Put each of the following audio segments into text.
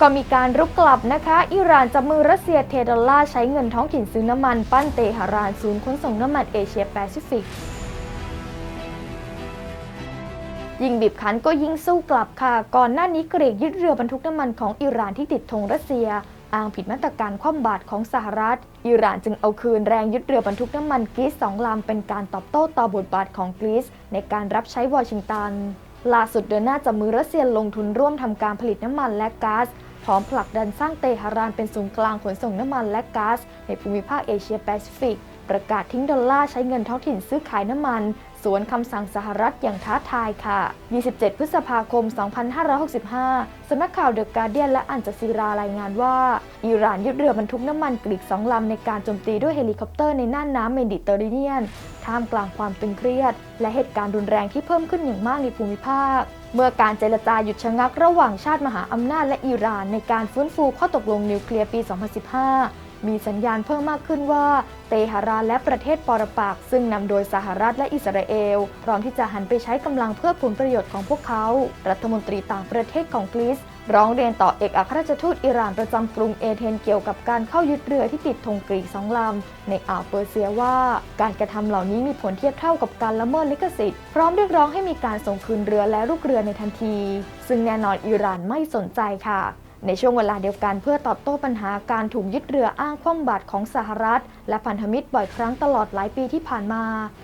ก็มีการรุกกลับนะคะ อิหร่านจับมือรัสเซียเทดอลลาร์ใช้เงินท้องถิ่นซื้อน้ำมัน ปั้นเตหะรานศูนย์ขนส่งน้ำมันเอเชียแปซิฟิกยิ่งบีบคั้นก็ยิ่งสู้กลับค่ะ ก่อนหน้านี้เกรกยึดเรือบรรทุกน้ำมันของอิหร่านที่ติดธงรัสเซีย อ้างผิดมาตรการคว่ำบาตรของสหรัฐ อิหร่านจึงเอาคืนแรงยึดเรือบรรทุกน้ำมันกรีซสองลำเป็นการตอบโต้ต่อบทบาทของกรีซในการรับใช้วอชิงตันล่าสุดเดือนหน้าจับมือรัสเซียลงทุนร่วมทำการผลิตน้ำมันและก๊าซ ร้อมผลักดันสร้างเตหะรานเป็นศูนย์กลางขนส่งน้ำมันและก๊าซในภูมิภาคเอเชียแปซิฟิก ประกาศทิ้งดอลลาร์ใช้เงินท้องถิ่นซื้อขายน้ำมัน สวนคำสั่งสหรัฐอย่างท้าทายค่ะ 27 พฤษภาคม 2565 สำนักข่าวเดอะการเดียนและอันจาซีรารายงานว่า อิหร่านยึดเรือบรรทุกน้ำมันกรีกสองลำในการโจมตีด้วยเฮลิคอปเตอร์ในน่านน้ำเมดิเตอร์เรเนียน ท่ามกลางความตึงเครียด และเหตุการณ์รุนแรงที่เพิ่มขึ้นอย่างมากในภูมิภาค เมื่อการเจรจาหยุดชะงักระหว่างชาติมหาอำนาจและอิหร่านในการฟื้นฟูข้อตกลงนิวเคลียร์ปี 2015 มีสัญญาณเพิ่มมากขึ้นว่า เตหะรานและประเทศปรปักซึ่งนำโดยสหรัฐและอิสราเอล พร้อมที่จะหันไปใช้กำลังเพื่อผลประโยชน์ของพวกเขา รัฐมนตรีต่างประเทศของกรีซร้องเรียนต่อเอกอัครราชทูตอิหร่านประจำกรุงเอเธนเกี่ยวกับการเข้ายึดเรือที่ติดธงกรีกสองลำในอ่าวเปอร์เซียว่า การกระทำเหล่านี้มีผลเทียบเท่ากับการละเมิดลิขสิทธิ์พร้อมเรียกร้องให้มีการส่งคืนเรือและลูกเรือในทันที ซึ่งแน่นอนอิหร่านไม่สนใจค่ะ ในช่วงเวลาเดียวกันเพื่อตอบโต้ปัญหาการถูกยึดเรืออ้างคว่ำบาตรของสหรัฐ และพันธมิตรบ่อยครั้งตลอดหลายปีที่ผ่านมา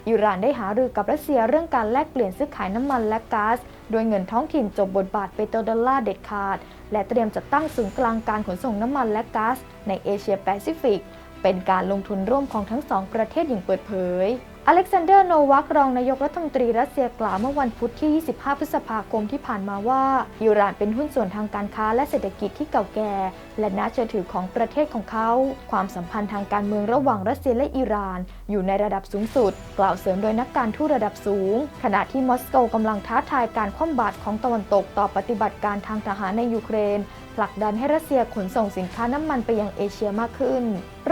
อิหร่านได้หารือกับรัสเซียเรื่องการแลกเปลี่ยนซื้อขายน้ำมันและก๊าซโดยเงินท้องถิ่นจบบทบาทเปโตรดอลลาร์เด็ดขาด และเตรียมจัดตั้งศูนย์กลางการขนส่งน้ำมันและก๊าซในเอเชียแปซิฟิก เป็นการลงทุนร่วมของทั้งสองประเทศอย่างเปิดเผย อเล็กซานเดอร์โนวักรองนายกรัฐมนตรีรัสเซียกล่าวเมื่อวันพุธที่ 25 พฤษภาคมที่ผ่านมาว่า อิหร่านเป็นหุ้นส่วนทางการค้าและเศรษฐกิจที่เก่าแก่ และน่าเชื่อถือของประเทศของเขา ความสัมพันธ์ทางการเมืองระหว่างรัสเซียและอิหร่าน อยู่ในระดับสูงสุด กล่าวเสริมโดยนักการทูตระดับสูง ขณะที่มอสโกกำลังท้าทายการคว่ำบาตรของตะวันตกต่อปฏิบัติการทางทหารในยูเครน ผลักดันให้รัสเซียขนส่งสินค้าน้ำมันไปยังเอเชียมากขึ้น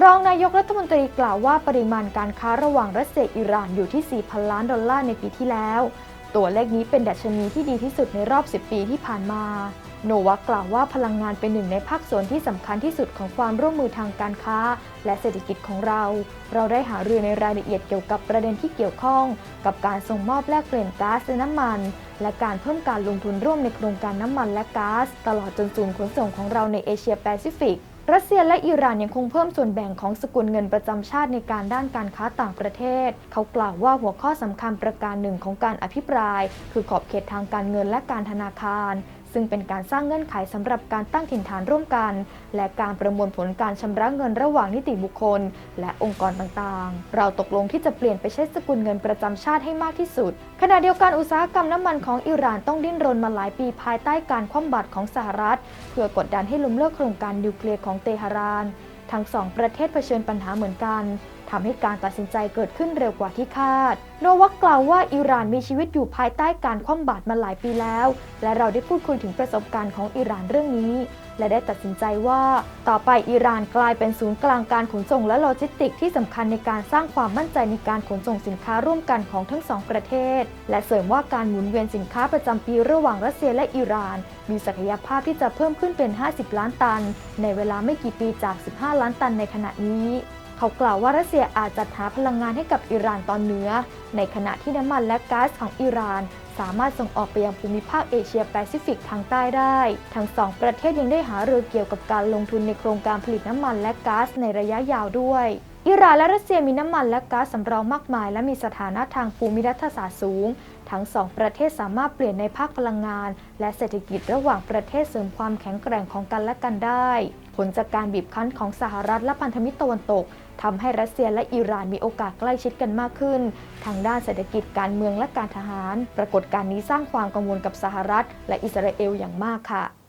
รองนายกรัฐมนตรีกล่าวว่าปริมาณการค้าระหว่างรัสเซียอิหร่านอยู่ที่ 4,000 ล้านดอลลาร์ในปีที่แล้ว ตัวเลขนี้เป็นดัชนีที่ดีที่สุดในรอบ 10 ปีที่ผ่านมา โนวักกล่าวว่าพลังงานเป็นหนึ่งในภาคส่วนที่สำคัญที่สุดของความร่วมมือทางการค้า และเศรษฐกิจของเรา เราได้หารือในรายละเอียดเกี่ยวกับประเด็นที่เกี่ยวข้อง กับการส่งมอบแลกเปลี่ยนก๊าซและน้ำมัน และการเพิ่มการลงทุนร่วมในโครงการน้ำมันและก๊าซตลอดจนศูนย์ขนส่งของเราในเอเชียแปซิฟิก รัสเซียและอิหร่านยังคงเพิ่มส่วนแบ่งของสกุลเงินประจำชาติในการด้านการค้าต่างประเทศ เขากล่าวว่าหัวข้อสำคัญประการหนึ่งของการอภิปราย คือขอบเขตทางการเงินและการธนาคาร ซึ่งเป็นการสร้างเงื่อนไขสำหรับการตั้งถิ่นฐานร่วมกัน และการประมวลผลการชำระเงินระหว่างนิติบุคคล และองค์กรต่างๆ เราตกลงที่จะเปลี่ยนไปใช้สกุลเงินประจำชาติให้มากที่สุด ขณะเดียวกันอุตสาหกรรมน้ำมันของอิหร่านต้องดิ้นรนมาหลายปีภายใต้การคว่ำบาตรของสหรัฐ เพื่อกดดันให้ล้มเลิกโครงการนิวเคลียร์ของเตหะราน ทั้งสองประเทศเผชิญปัญหาเหมือนกันทำให้การตัดสินใจเกิดขึ้นเร็วกว่าที่คาด โนวักกล่าวว่าอิหร่านมีชีวิตอยู่ภายใต้การคว่ำบาตรมาหลายปีแล้ว และเราได้พูดคุยถึงประสบการณ์ของอิหร่านเรื่องนี้ และได้ตัดสินใจว่า ต่อไปอิหร่านกลายเป็นศูนย์กลางการขนส่งและโลจิสติกส์ที่สำคัญในการสร้างความมั่นใจในการขนส่งสินค้าร่วมกันของทั้งสองประเทศ และเสริมว่าการหมุนเวียนสินค้าประจำปีระหว่างรัสเซียและอิหร่าน มีศักยภาพที่จะเพิ่มขึ้นเป็น 50 ล้านตัน ในเวลาไม่กี่ปีจาก 15 ล้านตันในขณะนี้เขากล่าวว่ารัสเซียอาจจัดหาพลังงานให้กับอิหร่านตอนเหนือ ในขณะที่น้ำมันและก๊าซของอิหร่าน สามารถส่งออกไปยังภูมิภาคเอเชียแปซิฟิกทางใต้ได้ ทั้งสองประเทศยังได้หารือเกี่ยวกับการลงทุนในโครงการผลิตน้ำมันและก๊าซในระยะยาวด้วย อิหร่านและรัสเซียมีน้ำมันและก๊าซสำรองมากมาย และมีสถานะทางภูมิรัฐศาสตร์สูง ทั้งสองประเทศสามารถเปลี่ยนในภาคพลังงาน และเศรษฐกิจระหว่างประเทศเสริมความแข็งแกร่งของกันและกันได้ ผลจากการบีบคั้นของสหรัฐและพันธมิตรตะวันตกทำให้รัสเซียและอิหร่านมีโอกาสใกล้ชิดกันมากขึ้น ทางด้านเศรษฐกิจการเมืองและการทหาร ปรากฏการณ์นี้สร้างความกังวลกับสหรัฐ และอิสราเอลอย่างมากค่ะ